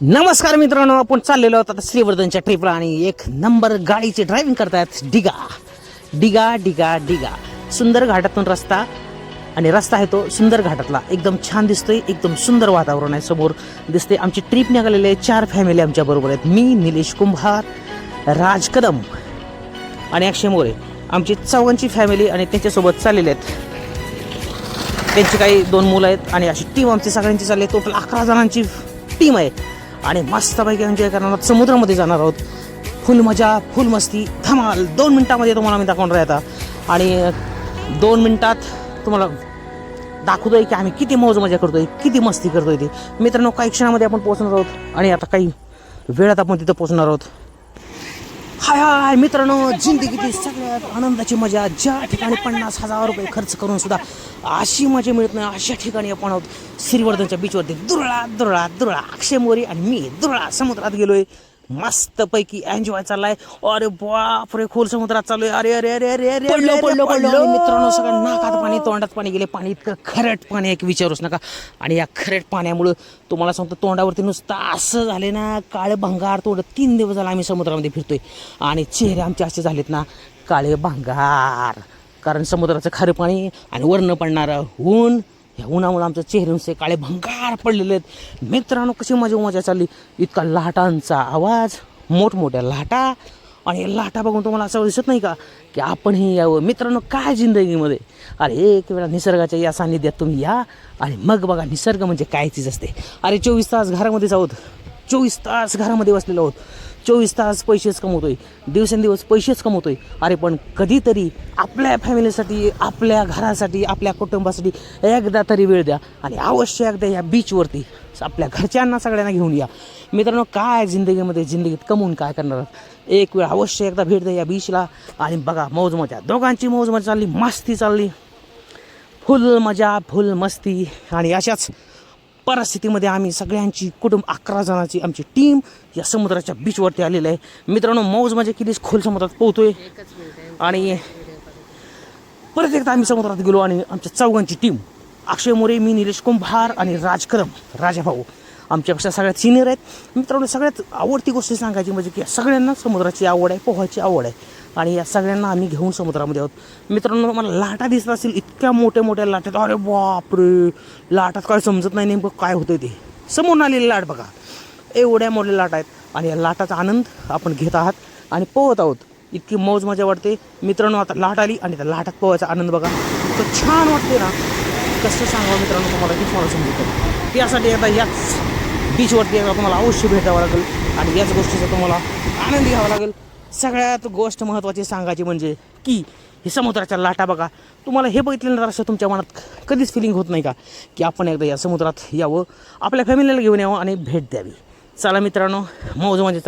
नमस्कार मित्रांनो आपण चाललेलो आहोत आता श्रीवर्धनच्या ट्रिपला आणि एक नंबर गाडीची ड्रायव्हिंग करतायत डिगा. डिगा डिगा डिगा. सुंदर घाटातून रस्ता आणि रस्ता आहे तो सुंदर घाटातला. एकदम छान दिसतोय एकदम सुंदर वातावरण आहे समोर. दिसते आमची ट्रिप निघालेली आहे चार फॅमिली आमच्या बरोबर आहेत. मी निलेश कुंभार राज कदम आणि अक्षय मोरे. आमची चौघांची फॅमिली आणि त्यांच्यासोबत चाललेले आहेत. त्यांची काही दोन मुलं आहेत आणि अशी टीम आमची सगळ्यांची चालली आहे. टोटल अकरा जणांची टीम आहे. आणि मस्तपैकी एन्जॉय करणार आहोत. समुद्रामध्ये जाणार आहोत. फुल मजा फुल मस्ती. धमाल. दोन मिनटामध्ये तुम्हाला मी दाखवणार आहे आता. आणि दोन मिनटात तुम्हाला दाखवतोय की आम्ही किती मौज मजा करतोय किती मस्ती करतोय ते. मित्रांनो काही क्षणामध्ये आपण पोहोचणार आहोत आणि आता काही वेळात आपण तिथं पोहोचणार आहोत. हाय हाय मित्रांनो जिंदगीतील सगळ्यात आनंदाची मजा. ज्या ठिकाणी पन्नास हजार रुपये खर्च करून सुद्धा अशी मजा मिळत नाही अशा ठिकाणी आपण आहोत. श्रीवर्धनच्या बीचवरती दुरळा दुरळा दुरळा. अक्षय मोरी आणि मी दुरळा समुद्रात गेलोय. मस्तपैकी एन्जॉय चाललाय. अरे बापरे खोल समुद्रात चालू आहे अरे अरे अरे अरे अरे पडलो, पडलो, पडलो. मित्रांनो सगळं नाकात पाणी तोंडात पाणी गेले. पाणी इतकं खरट पाणी आहे की विचारूच नका. आणि या खरट पाण्यामुळं तुम्हाला सांगतो तोंडावरती नुसतं असं झाले ना काळे भंगार तोंड. तीन दिवस झाला आम्ही समुद्रामध्ये फिरतोय. आणि चेहरे आमचे असे झालेत ना काळे भंगार. कारण समुद्राचं खरं पाणी आणि वरनं पडणारं ऊन ह्या उन्हामुळे आमच्या चेहऱ्यांचे काळे भंगार पडलेले आहेत. मित्रांनो कशी मजा मजा चालली? इतका लाटांचा आवाज मोठमोठ्या लाटा. आणि लाटा बघून तुम्हाला असं दिसत नाही का की आपणही यावं? मित्रांनो काय जिंदगीमध्ये? अरे एक वेळा निसर्गाच्या या सान्निध्यात तुम्ही या. आणि मग बघा निसर्ग म्हणजे काय चीज असते. अरे चोवीस तास घरामध्येच आहोत चोवीस तास घरामध्ये बसलेलो आहोत. चोवीस तास पैसेच कमवतोय. दिवसेंदिवस पैसेच कमवतोय. अरे पण कधीतरी आपल्या फॅमिलीसाठी आपल्या घरासाठी आपल्या कुटुंबासाठी एकदा तरी वेळ द्या आणि अवश्य एकदा या बीचवरती आपल्या घरच्यांना सगळ्यांना घेऊन या. मित्रांनो काय जिंदगीमध्ये जिंदगीत कमवून काय करणार एक वेळ अवश्य एकदा भेट द्या या बीचला आणि बघा मौज मजा दोघांची मौज मजा चालली मस्ती चालली. फुल मजा फुल मस्ती. आणि अशाच परिस्थितीमध्ये आम्ही सगळ्यांची कुटुंब अकरा जणांची आमची टीम या समुद्राच्या बीचवरती आलेली आहे. मित्रांनो मौज म्हणजे कितीच खोल समुद्रात पोहतोय आणि परत एकदा आम्ही समुद्रात गेलो आणि आमच्या चौघांची टीम अक्षय मोरे मी निलेश कुंभार आणि राजकरम राजा राजाभाऊ आमच्यापेक्षा सगळ्यात सिनियर आहेत. मित्रांनो सगळ्यात आवडती गोष्ट सांगायची म्हणजे की सगळ्यांना समुद्राची आवड आहे पोहायची आवड आहे. आणि या सगळ्यांना आम्ही घेऊन समुद्रामध्ये आहोत. मित्रांनो मला लाटा दिसत असेल इतक्या मोठ्या मोठ्या लाटात. अरे बापरे! लाटात काय समजत नाही नेमकं काय होतं ते. समोरून आलेली लाट बघा. एवढ्या मोठ्या लाट आहेत आणि या लाटाचा आनंद आपण घेत आहात आणि पोहत आहोत. इतकी मौज मजा वाटते. मित्रांनो आता लाट आली आणि त्या लाटात पोहायचा आनंद बघा. तर छान वाटते ना. कसं सांगावं मित्रांनो तुम्हाला की मला समजतं त्यासाठी आता याच बीचवरती एकदा तुम्हाला अवश्य भेटावं लागेल आणि याच गोष्टीचा तुम्हाला आनंद घ्यावा लागेल. सगळ्यात गोष्ट महत्त्वाची सांगायची म्हणजे की हे समुद्राच्या लाटा बघा. तुम्हाला हे बघितल्यानंतर असं तुमच्या मनात कधीच फिलिंग होत नाही का? की आपण एकदा या समुद्रात यावं आपल्या फॅमिलीला घेऊन यावं आणि भेट द्यावी. चला मित्रांनो मौज म्हणजे